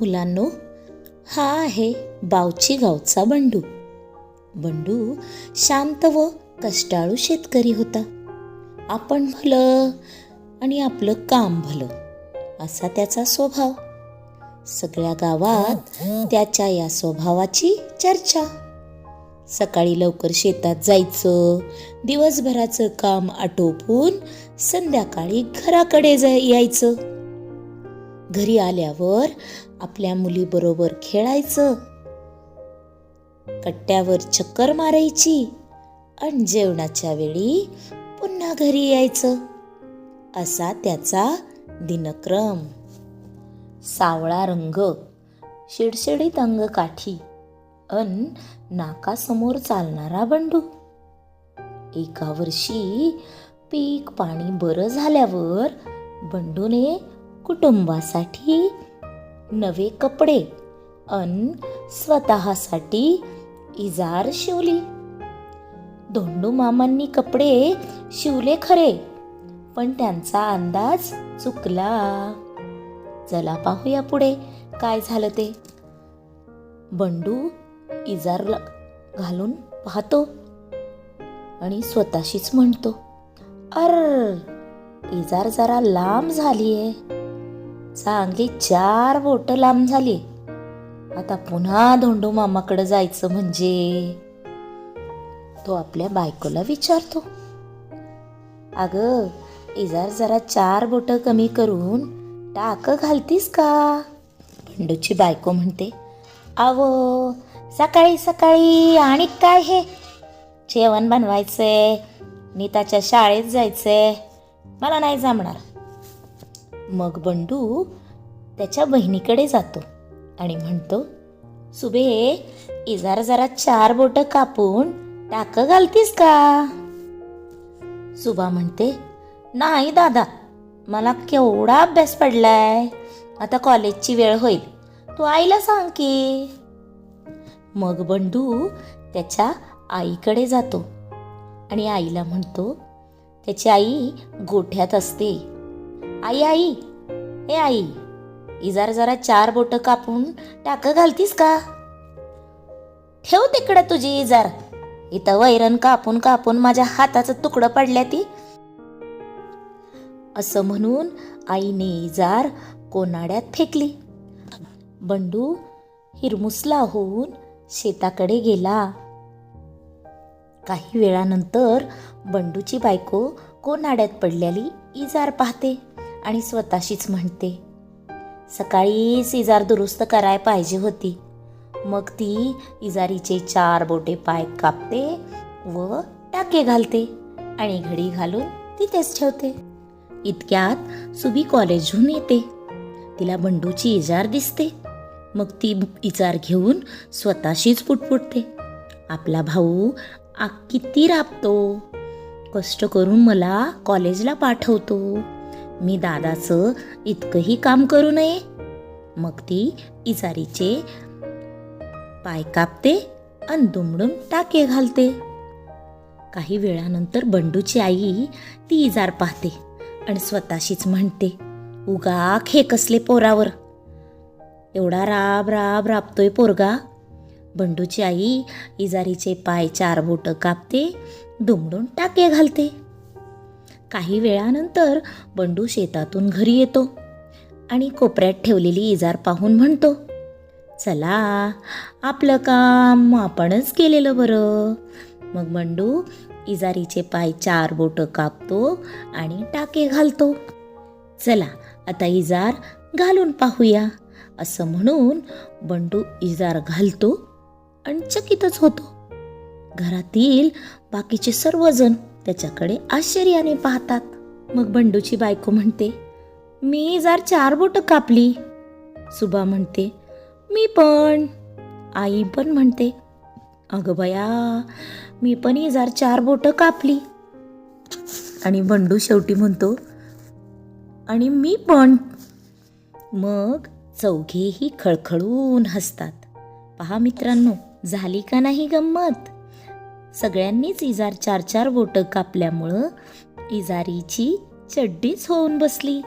मुलांनो हा आहे बावची गावचा बंडू. बंडू शांत व कष्टाळू शेतकरी होता. आपण भलं आणि आपलं काम भलं असा त्याचा स्वभाव. सगळ्या गावात त्याच्या या स्वभावाची चर्चा. सकाळी लवकर शेतात जायचं दिवसभराचं काम आटोपून संध्याकाळी घराकडे जाय यायचं. घरी आल्यावर आपल्या मुलीबरोबर खेळायचं. कट्ट्यावर चक्कर मारायची आणि जेवणाच्या वेळी पुन्हा घरी यायचं. असा त्याचा दिनक्रम. सावळा रंग शिडशिडीत अंग काठी अन नाकासमोर चालणारा बंडू. एका वर्षी पीक पाणी बरं झाल्यावर बंडूने कुटुंबासाठी नवे कपडे अन स्वतःसाठी इजार शिवली. धोंडू मामांनी कपडे शिवले खरे पण त्यांचा अंदाज चुकला. चला पाहूया पुढे काय झालं ते. बंडू इजार घालून पाहतो आणि स्वतःशीच म्हणतो अर इजार जरा लांब झालीये. चांगली चार बोट लांब झाली. आता पुन्हा धोंडू मामाकडे जायचं म्हणजे? तो आपल्या बायकोला विचारतो. अग इजार जरा चार बोट कमी करून टाक घालतीस का? पंडूची बायको म्हणते अव सकाळी सकाळी आणि काय हे? जेवण बनवायचंय नीताच्या शाळेत जायचंय मला नाही जमणार. मग बंडू त्याच्या बहिणीकडे जातो आणि म्हणतो सुबे इजार जरा चार बोट कापून टाक घालतीस का? सुबा म्हणते नाही दादा मला केवढा अभ्यास पडलाय. आता कॉलेजची वेळ होईल. तू आईला सांग की. मग बंडू त्याच्या आईकडे जातो आणि आईला म्हणतो त्याची आई गोठ्यात असते. आई आई. ए आई. इजार जरा चार बोट कापून टाक घालतीस का? ठेव तिकडं तुझी इजार. इथं वैरण कापून कापून माझ्या हाताचं तुकडं पडल्या ती. असं म्हणून आईने इजार कोनाड्यात फेकली. बंडू हिरमुसला होऊन शेताकडे गेला. काही वेळानंतर बंडूची बायको कोनाड्यात पडलेली इजार पाहते. आणि स्वतःशीच म्हणते सकाळीच इजार दुरुस्त कराय पाहिजे होती. मग ती इजारीचे चार बोटे पाय कापते व टाके घालते आणि घडी घालून तिथेच ठेवते. इतक्यात सुबी कॉलेजहून येते. तिला बंडूची इजार दिसते. मग ती इजार घेऊन स्वतःशीच पुटपुटते. आपला भाऊ आ किती राबतो. कष्ट करून मला कॉलेजला पाठवतो. मी दादाचं इतकंही काम करू नये. मग ती इजारीचे पाय कापते आणि दुमडून टाके घालते. काही वेळानंतर बंडूची आई ती इजार पाहते आणि स्वतःशीच म्हणते उगा खे कसले पोरावर. एवढा राब राब राबतोय पोरगा. बंडूची आई इजारीचे पाय चार बोटं कापते दुमडून टाके घालते. काही वेळानंतर बंडू शेतातून घरी येतो आणि कोपऱ्यात ठेवलेली इजार पाहून म्हणतो चला आपलं काम आपणच केलेलं बरं. मग बंडू इजारीचे पाय चार बोटं कापतो आणि टाके घालतो. चला आता इजार घालून पाहूया. असं म्हणून बंडू इजार घालतो आणि चकितच होतो. घरातील बाकीचे सर्वजण त्याच्याकडे आश्चर्याने पाहतात. मग बंडूची बायको म्हणते मी जर चार बोटं कापली. सुबा म्हणते मी पण. आई पण म्हणते अगं बया मी पण इजार चार बोटं कापली. आणि बंडू शेवटी म्हणतो आणि मी पण. मग चौघेही खळखळून हसतात. पहा मित्रांनो झाली का नाही गंमत? सगळ्यांनीच इजार चार चार बोटं कापल्यामुळं इजारीची चड्डीच होऊन बसली.